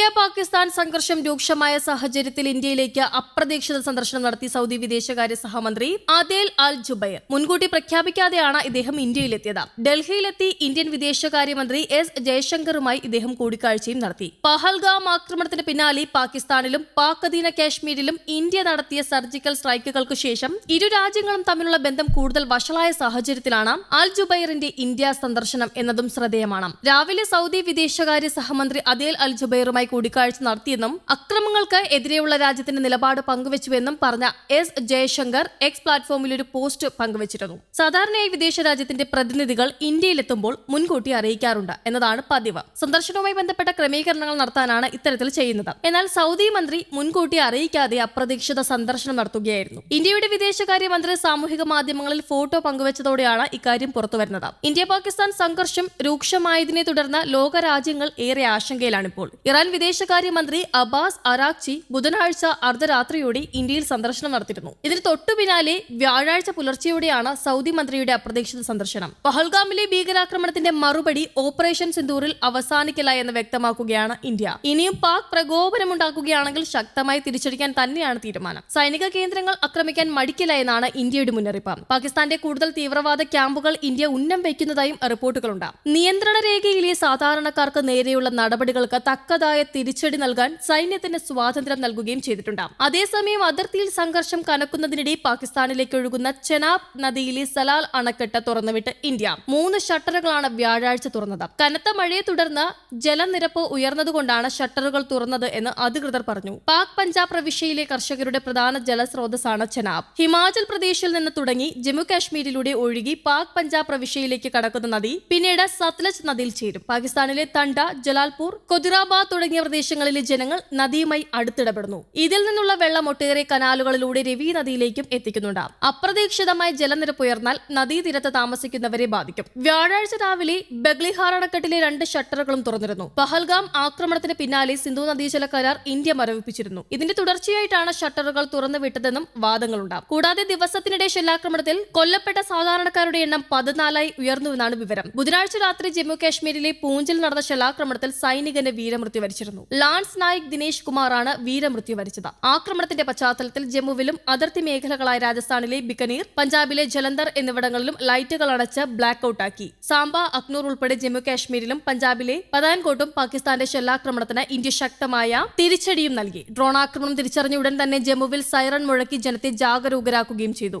India Pakistan സംഘർഷം രൂക്ഷമായ സാഹചര്യത്തിൽ ഇന്ത്യയിലേക്ക് അപ്രതീക്ഷിത സന്ദർശനം നടത്തി സൗദി വിദേശകാര്യ സഹമന്ത്രി അദേൽ അൽ ജുബൈർ. മുൻകൂട്ടി പ്രഖ്യാപിക്കാതെയാണ് ഇദ്ദേഹം ഇന്ത്യയിലെത്തിയത്. ഡൽഹിയിലെത്തി ഇന്ത്യൻ വിദേശകാര്യമന്ത്രി എസ് ജയശങ്കറുമായി ഇദ്ദേഹം കൂടിക്കാഴ്ചയും നടത്തി. പഹൽഗാം ആക്രമണത്തിന് പിന്നാലെ പാകിസ്ഥാനിലും പാക് അധീന കാശ്മീരിലും ഇന്ത്യ നടത്തിയ സർജിക്കൽ സ്ട്രൈക്കുകൾക്കു ശേഷം ഇരു രാജ്യങ്ങളും തമ്മിലുള്ള ബന്ധം കൂടുതൽ വഷളായ സാഹചര്യത്തിലാണ് അൽ ജുബൈറിന്റെ ഇന്ത്യ സന്ദർശനം എന്നതും ശ്രദ്ധേയമാണ്. രാവിലെ സൗദി വിദേശകാര്യ സഹമന്ത്രി അദേൽ അൽ ജുബൈറുമായി കൂടിക്കാഴ്ച നടത്തിയെന്നും അക്രമങ്ങൾക്ക് എതിരെയുള്ള രാജ്യത്തിന്റെ നിലപാട് പങ്കുവച്ചുവെന്നും പറഞ്ഞ എസ് ജയശങ്കർ എക്സ് പ്ലാറ്റ്ഫോമിൽ ഒരു പോസ്റ്റ് പങ്കുവച്ചിരുന്നു. സാധാരണയായി വിദേശ രാജ്യത്തിന്റെ പ്രതിനിധികൾ ഇന്ത്യയിലെത്തുമ്പോൾ മുൻകൂട്ടി അറിയിക്കാറുണ്ട് എന്നതാണ് പതിവ്. സന്ദർശനവുമായി ബന്ധപ്പെട്ട ക്രമീകരണങ്ങൾ നടത്താനാണ് ഇത്തരത്തിൽ ചെയ്യുന്നത്. എന്നാൽ സൗദി മന്ത്രി മുൻകൂട്ടി അറിയിക്കാതെ അപ്രതീക്ഷിത സന്ദർശനം നടത്തുകയായിരുന്നു. ഇന്ത്യയുടെ വിദേശകാര്യമന്ത്രി സാമൂഹിക മാധ്യമങ്ങളിൽ ഫോട്ടോ പങ്കുവച്ചതോടെയാണ് ഇക്കാര്യം പുറത്തുവരുന്നത്. ഇന്ത്യ പാകിസ്ഥാൻ സംഘർഷം രൂക്ഷമായതിനെ തുടർന്ന് ലോകരാജ്യങ്ങൾ ഏറെ ആശങ്കയിലാണിപ്പോൾ. ഇറാൻ വിദേശകാര്യമന്ത്രി അബ്ബാസ് അറാഖ്ചി ബുധനാഴ്ച അർദ്ധരാത്രിയോടെ ഇന്ത്യയിൽ സന്ദർശനം നടത്തിയിരുന്നു. ഇതിന് തൊട്ടു പിന്നാലെ വ്യാഴാഴ്ച പുലർച്ചെയോടെയാണ് സൗദി മന്ത്രിയുടെ അപ്രതീക്ഷിത സന്ദർശനം. പഹൽഗാമിലെ ഭീകരാക്രമണത്തിന്റെ മറുപടി ഓപ്പറേഷൻ സിന്ദൂറിൽ അവസാനിക്കില്ല എന്ന് വ്യക്തമാക്കുകയാണ് ഇന്ത്യ. ഇനിയും പാക് പ്രകോപനമുണ്ടാക്കുകയാണെങ്കിൽ ശക്തമായി തിരിച്ചടിക്കാൻ തന്നെയാണ് തീരുമാനം. സൈനിക കേന്ദ്രങ്ങൾ ആക്രമിക്കാൻ മടിക്കില്ല എന്നാണ് ഇന്ത്യയുടെ മുന്നറിയിപ്പ്. പാകിസ്ഥാന്റെ കൂടുതൽ തീവ്രവാദ ക്യാമ്പുകൾ ഇന്ത്യ ഉന്നം വയ്ക്കുന്നതായും റിപ്പോർട്ടുകളുണ്ട്. നിയന്ത്രണ രേഖയിലെ സാധാരണക്കാർക്ക് നേരെയുള്ള നടപടികൾക്ക് തക്കതായ തിരിച്ചടി നൽകാൻ സൈന്യത്തിന് സ്വാതന്ത്ര്യം നൽകുകയും ചെയ്തിട്ടുണ്ട്. അതേസമയം അതിർത്തിയിൽ സംഘർഷം കനക്കുന്നതിനിടെ പാകിസ്ഥാനിലേക്ക് ഒഴുകുന്ന ചെനാബ് നദിയിലെ സലാൽ അണക്കെട്ട് തുറന്നുവിട്ട് ഇന്ത്യ. മൂന്ന് ഷട്ടറുകളാണ് വ്യാഴാഴ്ച തുറന്നത്. കനത്ത മഴയെ തുടർന്ന് ജലനിരപ്പ് ഉയർന്നതുകൊണ്ടാണ് ഷട്ടറുകൾ തുറന്നത് എന്ന് അധികൃതർ പറഞ്ഞു. പാക് പഞ്ചാബ് പ്രവിശ്യയിലെ കർഷകരുടെ പ്രധാന ജലസ്രോതസ്സാണ് ചെനാബ്. ഹിമാചൽ പ്രദേശിൽ നിന്ന് തുടങ്ങി ജമ്മു കാശ്മീരിലൂടെ ഒഴുകി പാക് പഞ്ചാബ് പ്രവിശ്യയിലേക്ക് കടക്കുന്ന നദി പിന്നീട് സത്ലജ് നദിയിൽ ചേരും. പാകിസ്ഥാനിലെ തണ്ട ജലാൽപൂർ കൊതിറാബാദ് തുടങ്ങിയ പ്രദേശങ്ങളിലെ ജനങ്ങൾ നദിയുമായി അടുത്തിടപെടുന്നു. ഇതിൽ നിന്നുള്ള വെള്ളം ഒട്ടേറെ കനാലുകളിലൂടെ രവി നദിയിലേക്കും എത്തിക്കുന്നുണ്ട്. അപ്രതീക്ഷിതമായി ജലനിരപ്പ് ഉയർന്നാൽ നദീതീരത്ത് താമസിക്കുന്നവരെ ബാധിക്കും. വ്യാഴാഴ്ച രാവിലെ ബഗ്ലിഹാർ അണക്കെട്ടിലെ രണ്ട് ഷട്ടറുകളും തുറന്നിരുന്നു. പഹൽഗാം ആക്രമണത്തിന് പിന്നാലെ സിന്ധു നദീജല കരാർ ഇന്ത്യ മരവിപ്പിച്ചിരുന്നു. ഇതിന്റെ തുടർച്ചയായിട്ടാണ് ഷട്ടറുകൾ തുറന്നുവിട്ടതെന്നും വാദങ്ങളുണ്ടാകും കൂടാതെ ദിവസത്തിനിടെ ഷെല്ലാക്രമണത്തിൽ കൊല്ലപ്പെട്ട സാധാരണക്കാരുടെ എണ്ണം പതിനാലായി ഉയർന്നുവെന്നാണ് വിവരം. ബുധനാഴ്ച രാത്രി ജമ്മു കാശ്മീരിലെ പൂഞ്ചിൽ നടന്ന ഷെല്ലാക്രമണത്തിൽ സൈനികന് വീരമൃത്യു വരിച്ചിരുന്നു ലാൻസ് നായിക് ദിനേശ് കുമാറാണ് വീരമൃത്യു വരിച്ചത്. ആക്രമണത്തിന്റെ പശ്ചാത്തലത്തിൽ ജമ്മുവിലും അതിർത്തി മേഖലകളായ രാജസ്ഥാനിലെ ബിക്കനീർ പഞ്ചാബിലെ ജലന്ധർ എന്നിവിടങ്ങളിലും ലൈറ്റുകൾ അടച്ച് ബ്ലാക്ക് ഔട്ടാക്കി. സാംബ അക്നൂർ ഉൾപ്പെടെ ജമ്മു കാശ്മീരിലും പഞ്ചാബിലെ പതാൻകോട്ടും പാകിസ്ഥാന്റെ ഷെല്ലാക്രമണത്തിന് ഇന്ത്യ ശക്തമായ തിരിച്ചടിയും നൽകി. ഡ്രോൺ ആക്രമണം തിരിച്ചറിഞ്ഞ ഉടൻ തന്നെ ജമ്മുവിൽ സൈറൺ മുഴക്കി ജനത്തെ ജാഗരൂകരാക്കുകയും ചെയ്തു.